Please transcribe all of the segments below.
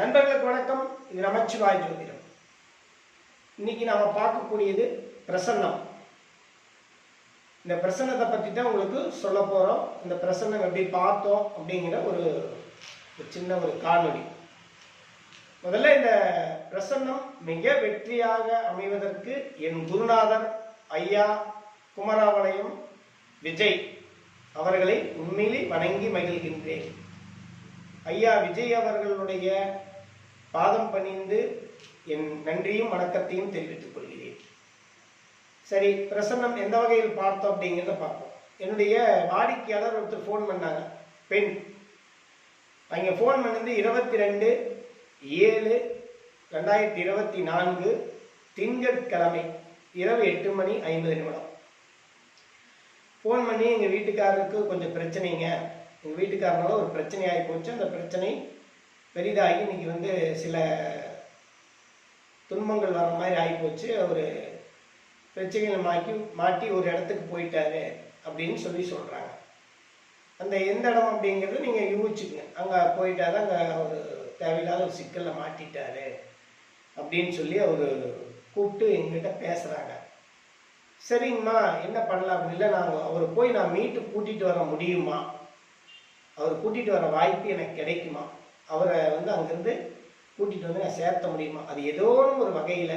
நண்பர்களுக்கு வணக்கம். இது நமச்சிவாய் ஜோதிடம். இன்னைக்கு நாம பார்க்கக்கூடியது பிரசன்னம். இந்த பிரசன்னத்தை பற்றி தான் உங்களுக்கு சொல்ல போகிறோம் இந்த பிரசன்னம் எப்படி பார்த்தோம் அப்படிங்கிற ஒரு ஒரு சின்ன ஒரு காணொலி முதல்ல இந்த பிரசன்னம் மிக வெற்றியாக அமைவதற்கு என் குருநாதர் ஐயா குமராவளையம் விஜய் அவர்களை உண்மையிலே வணங்கி மகிழ்கின்றேன். ஐயா விஜய் அவர்களுடைய பாதம் பணிந்து என் நன்றியும் வணக்கத்தையும் தெரிவித்துக் கொள்கிறேன். சரி பிரசன்னம் எந்த வகையில் பார்த்தோம் அப்படிங்கிறத பார்ப்போம். என்னுடைய வாடிக்கையாளர் ஒருத்தர் ஃபோன் பண்ணாங்க. பெண். அவங்க ஃபோன் பண்ணது இருபத்தி ரெண்டு ஏழு ரெண்டாயிரத்தி இருபத்தி நான்கு திங்கட்கிழமை இரவு எட்டு மணி ஐம்பது நிமிடம். ஃபோன் பண்ணி எங்கள் வீட்டுக்காரருக்கு கொஞ்சம் பிரச்சனைங்க. உங்கள் வீட்டுக்காரனால ஒரு பிரச்சனை ஆகி போச்சு. அந்த பிரச்சனை பெரிதாகி இன்னைக்கு வந்து சில துன்பங்கள் வர மாதிரி ஆகிப்போச்சு அவர் பிரச்சனைகளை மாக்கி மாட்டி ஒரு இடத்துக்கு போயிட்டாரு அப்படின்னு சொல்லி சொல்கிறாங்க அந்த எந்த இடம் அப்படிங்கிறது நீங்கள் யூகிச்சுக்கங்க அங்கே போயிட்டாரு அங்கே அவர் தேவையில்லாத ஒரு சிக்கலில் மாட்டிட்டாரு அப்படின்னு சொல்லி அவர் கூப்பிட்டு எங்ககிட்ட பேசுகிறாங்க சரிங்கம்மா என்ன பண்ணலாம்? அப்படின்னு இல்லை நாங்கள் அவரை போய் நான் மீட்டு கூட்டிகிட்டு வர முடியுமா? அவர் கூட்டிகிட்டு வர வாய்ப்பு எனக்கு கிடைக்குமா? அவரை வந்து அங்கேருந்து கூட்டிகிட்டு வந்து நான் சேர்த்த முடியுமா? அது ஏதோ ஒரு வகையில்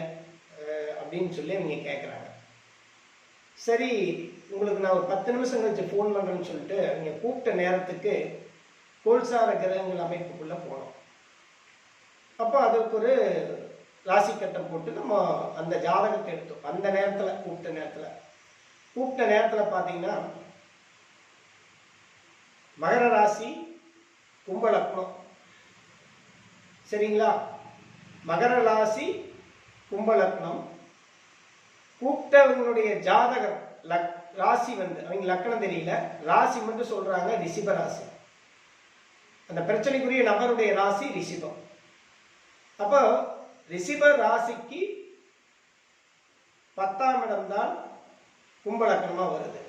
அப்படின்னு சொல்லி அவங்க கேட்குறாங்க சரி உங்களுக்கு நான் ஒரு பத்து நிமிஷம் கழிச்சு ஃபோன் பண்ணுறேன்னு சொல்லிட்டு அவங்க கூப்பிட்ட நேரத்துக்கு கோல்சார கிரகங்கள் அமைப்புக்குள்ளே போனோம். அப்போ அதுக்கு ஒரு ராசி கட்டம் போட்டு நம்ம அந்த ஜாதகத்தை எடுத்தோம். அந்த நேரத்தில் கூப்பிட்ட நேரத்தில். கூப்பிட்ட நேரத்தில் பார்த்தீங்கன்னா மகர ராசி கும்பலக்னம் சரிங்களா? மகர ராசி கும்பலக்னம் கூப்பிட்டவங்களுடைய ஜாதகம் லக் ராசி வந்து அவங்க லக்கணம் தெரியல. ராசி மட்டும் சொல்றாங்க ரிஷிப ராசி. அந்த பிரச்சனைக்குரிய நபருடைய ராசி ரிஷிபம். அப்போ ரிஷிப ராசிக்கு பத்தாம் இடம் தான் கும்பலக்கணமாக வருது.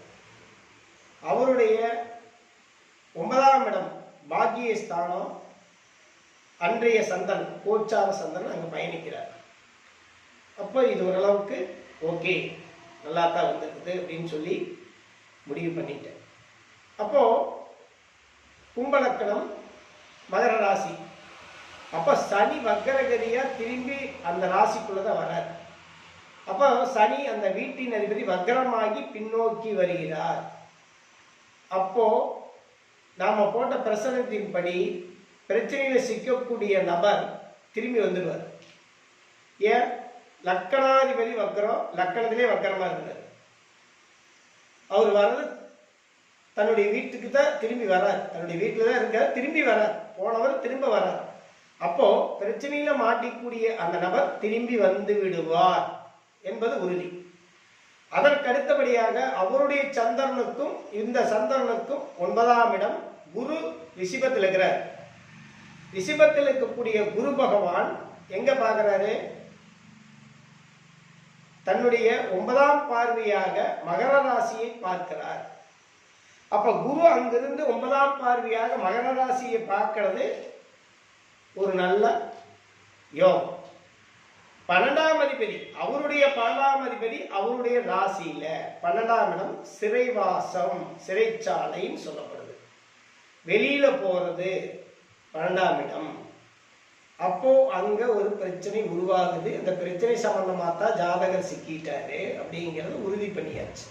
அவருடைய ஒன்பதாம் இடம் பாக்கிய ஸ்தானம் அன்றைய சந்தன் கோச்சார சந்தன் அங்கே பயணிக்கிறார். அப்போ இது ஓரளவுக்கு ஓகே நல்லா தான் வந்திருக்குது அப்படின்னு சொல்லி முடிவு பண்ணிட்டேன். அப்போ கும்பலக்கணம் மகர ராசி. அப்போ சனி வக்கரகதியாக திரும்பி அந்த ராசிக்குள்ள தான் வரார் அப்போ சனி அந்த வீட்டின் அதிபதி வக்கரமாகி பின்னோக்கி வருகிறார். அப்போது நாம போட்ட பிரசனத்தின்படி பிரச்சனையில சிக்கக்கூடிய நபர் திரும்பி வந்துடுவார். ஏன்? லக்கணாதிபதி வக்கரம் லக்கணத்திலே வக்கரமா இருக்கிறார் அவர் வர்றது தன்னுடைய வீட்டுக்கு தான் திரும்பி வரார் தன்னுடைய வீட்டில் தான் இருக்கார் திரும்பி வரார் போனவர் திரும்ப வரார் அப்போ பிரச்சனையில மாட்டிக்கூடிய அந்த நபர் திரும்பி வந்து விடுவார் என்பது உறுதி. அதற்கு அடுத்தபடியாக அவருடைய சந்திரனுக்கும் இந்த சந்திரனுக்கும் ஒன்பதாம் இடம் குரு ரிஷிபத்தில் இருக்கிறார். ரிஷிபத்தில் இருக்கக்கூடிய குரு பகவான் எங்க பார்க்கிறாரு? தன்னுடைய ஒன்பதாம் பார்வையாக மகர ராசியை பார்க்கிறார். அப்ப குரு அங்கிருந்து ஒன்பதாம் பார்வையாக மகர ராசியை பார்க்கிறது ஒரு நல்ல யோகம். பன்னெண்டாம் அதிபதி அவருடைய பன்னெண்டாம் அதிபதி அவருடைய ராசியில. பன்னெண்டாம் இடம் சிறைவாசம் சிறைச்சாலைன்னு சொல்லப்படுது. வெளியில போறது பன்னெண்டாம் இடம். அப்போ அங்க ஒரு பிரச்சனை உருவாகுது. அந்த பிரச்சனை சம்பந்தமா தான் ஜாதகர் சிக்கிட்டாரு அப்படிங்கிறது உறுதி பண்ணியாச்சு.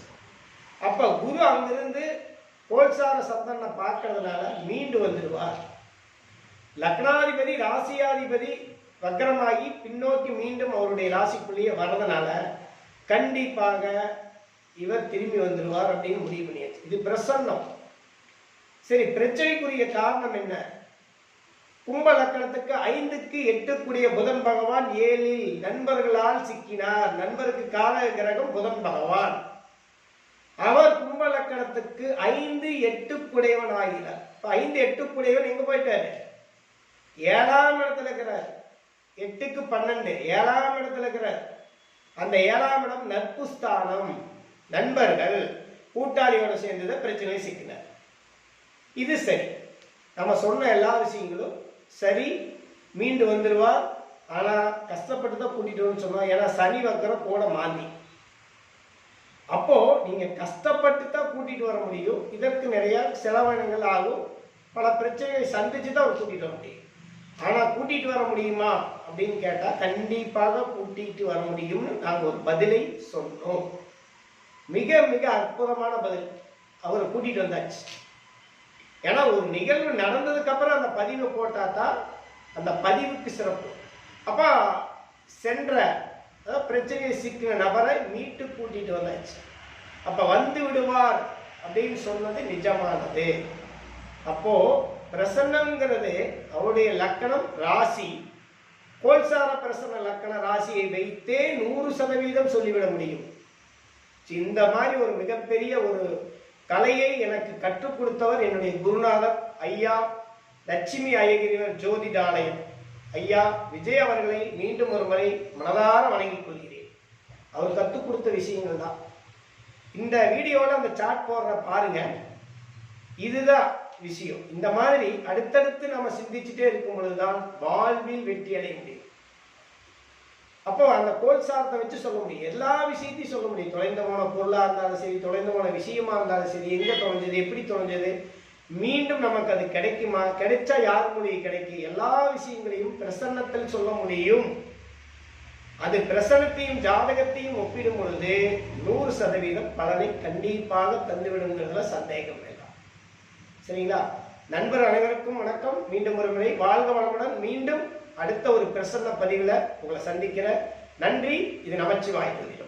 அப்ப குரு அங்கிருந்து கோல்சார சந்தனை பார்க்கறதுனால மீண்டு வந்துடுவார் லக்னாதிபதி ராசியாதிபதி வக்கரமாகி பின்னோக்கி மீண்டும் அவருடைய ராசிக்குள்ளேயே வர்றதுனால கண்டிப்பாக இவர் திரும்பி வந்துடுவார் அப்படின்னு முடிவு பண்ணியாச்சு. இது பிரசன்னம். சரி பிரச்சனைக்குரிய காரணம் என்ன? கும்ப லக்கணத்துக்கு ஐந்துக்கு எட்டுக்குரிய புதன் பகவான் ஏழில் நண்பர்களால் சிக்கினார். நண்பருக்கு கால கிரகம் புதன் பகவான். அவர் கும்ப லக்கணத்துக்கு ஐந்து எட்டுக்குடையவன் ஆகிறார் ஐந்து எட்டுக்குடையவன் எங்க போயிட்டாரு? ஏழாம் இடத்துல இருக்கிறார். எட்டுக்கு பன்னெண்டு. ஏழாம் இடத்துல இருக்கிற அந்த ஏழாம் இடம் நட்பு ஸ்தானம். நண்பர்கள் கூட்டாளியோட சேர்ந்ததை பிரச்சனை சிக்கினார். இது சரி. நம்ம சொன்ன எல்லா விஷயங்களும் சரி. மீண்டு வந்துடுவார் ஆனால் கஷ்டப்பட்டு தான் கூட்டிகிட்டு வரணும்னு சொன்னோம் ஏன்னா சனி வக்கரம் கூட மாந்தி. அப்போ நீங்க கஷ்டப்பட்டு தான் கூட்டிட்டு வர முடியும். இதற்கு நிறைய செலவினங்கள் ஆகும். பல பிரச்சனைகளை சந்திச்சு தான் அவர் கூட்டிட்டு வர முடியும். ஆனா கூட்டிட்டு வர முடியுமா அப்படின்னு கேட்டா கண்டிப்பாக கூட்டிட்டு வர முடியும்னு நாங்க ஒரு பதிலை சொன்னோம். மிக மிக அற்புதமான பதில். அவரை கூட்டிட்டு வந்தாச்சு. ஏன்னா ஒரு நிகழ்வு நடந்ததுக்கு அப்புறம் அந்த பதிவை போட்டா தான் அந்த பதிவுக்கு சிறப்பு. அப்ப சென்ற அதாவது பிரச்சனையை சிக்கின நபரை மீட்டு கூட்டிட்டு வந்தாச்சு. அப்ப வந்து விடுவார் அப்படின்னு சொன்னது நிஜமானது. அப்போ பிரசன்னங்கிறது அவருடைய லக்கணம் ராசி. கோல்சார பிரசன்ன லக்கண ராசியை வைத்தே நூறு சதவீதம் சொல்லிவிட முடியும். இந்த மாதிரி ஒரு மிகப்பெரிய ஒரு கலையை எனக்கு கற்றுக் கொடுத்தவர் என்னுடைய குருநாதர் ஐயா லட்சுமி அயகிரிவர் ஜோதிடாலயம். ஐயா விஜய் அவர்களை மீண்டும் ஒரு முறை மனதார வணங்கிக் கொள்கிறேன். அவர் கற்றுக் கொடுத்த விஷயங்கள் தான் இந்த வீடியோவில் அந்த சாட் போடுற பாருங்க. இதுதான் விஷயம். இந்த மாதிரி அடுத்தடுத்து நம்ம சிந்திச்சுட்டே இருக்கும் பொழுதுதான் வாழ்வில் வெற்றி அடைய முடியும். அப்போ அந்த கோல் சார்த்தை வச்சு சொல்ல முடியும். எல்லா விஷயத்தையும் சொல்ல முடியும். தொலைந்த போன பொருளா இருந்தாலும் சரி தொலைந்த போன விஷயமா இருந்தாலும் சரி எங்க தொலைஞ்சது எப்படி தொலைஞ்சது மீண்டும் நமக்கு அது கிடைக்குமா கிடைச்சா யார் மொழி கிடைக்கும் எல்லா விஷயங்களையும் பிரசன்னத்தில் சொல்ல முடியும். அது பிரசனத்தையும் ஜாதகத்தையும் ஒப்பிடும் பொழுது நூறு சதவீதம் பலனை கண்டிப்பாக தந்துவிடுங்கிறதுல சந்தேகம் இல்லை. சரிங்களா? நண்பர் அனைவருக்கும் வணக்கம். மீண்டும் ஒரு முறை வாழ்க வளமுடன். மீண்டும் அடுத்த ஒரு பிரசன்ன பதிவில் உங்களை சந்திக்கிற நன்றி. இது நமச்சிவாய் ஜோதிடம்